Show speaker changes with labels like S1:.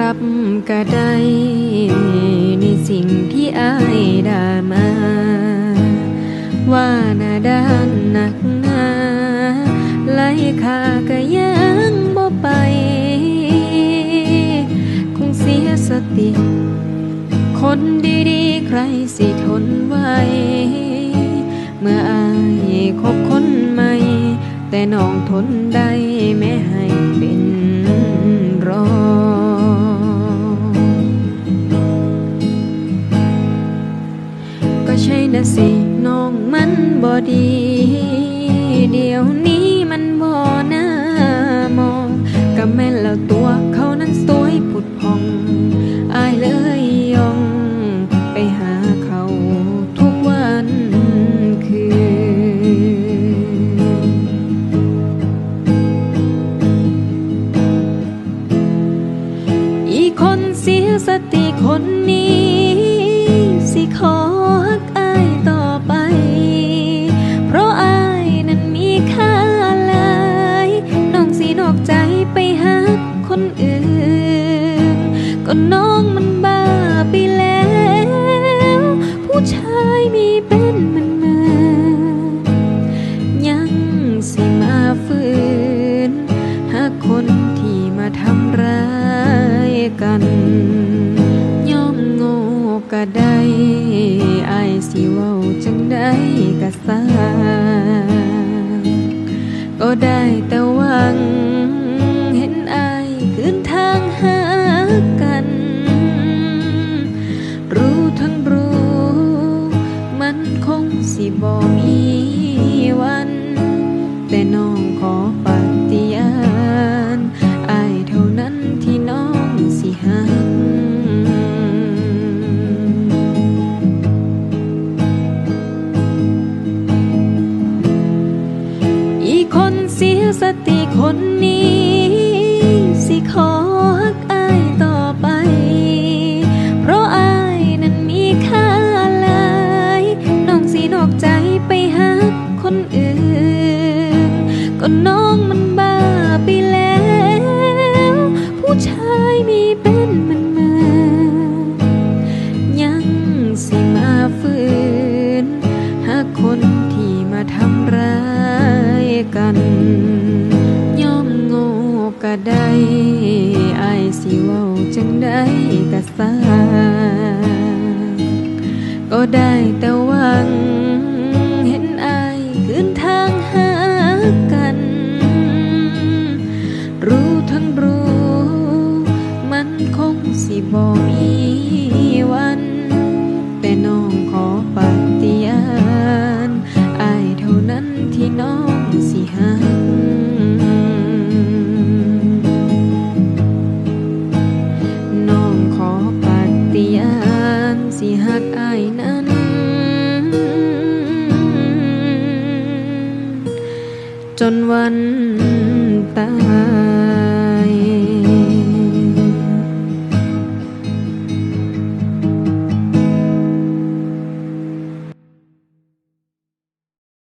S1: รับก็ได้ในสิ่งที่อายด่ามา ว่าน้าด้านหนักหนาไล่ค่าก็ยังบ่ไป คงเสียสติ คนดีๆ ใครสิทนไหวเมื่ออายคบคนใหม่ แต่น้องทนได้แม้ให้ ก็ใช่นะสิน้องมันบ่ดี เดี๋ยวนี้มันบ่น่ามองก็แม่นแล้วตัวเขานั้นสวยผุดพองอายเลยยองไปหาเขาทุกวันคืน อีคนเสียสติ ก็ได้อายสิเว้าจังได้ก็สร้างก็ได้แต่หวัง เห็นอายคืนทางหากัน รู้ทั้งรู้ มันคงสิบ่มี สติคนนี้ สิขอฮักอายต่อไป เพราะอายนั้นมีค่าหลายน้องสินอกใจไปหาคนอื่น ก็น้องมันบ้าไปแล้ว ผู้ชายมีเป็นมันมายังสิมาฝืนหาคนที่มาทำร้ายกัน ก็ได้อายสิเว้าจังได้ก็สร้างก็ได้ สิหักอายนั้น จนวันตาย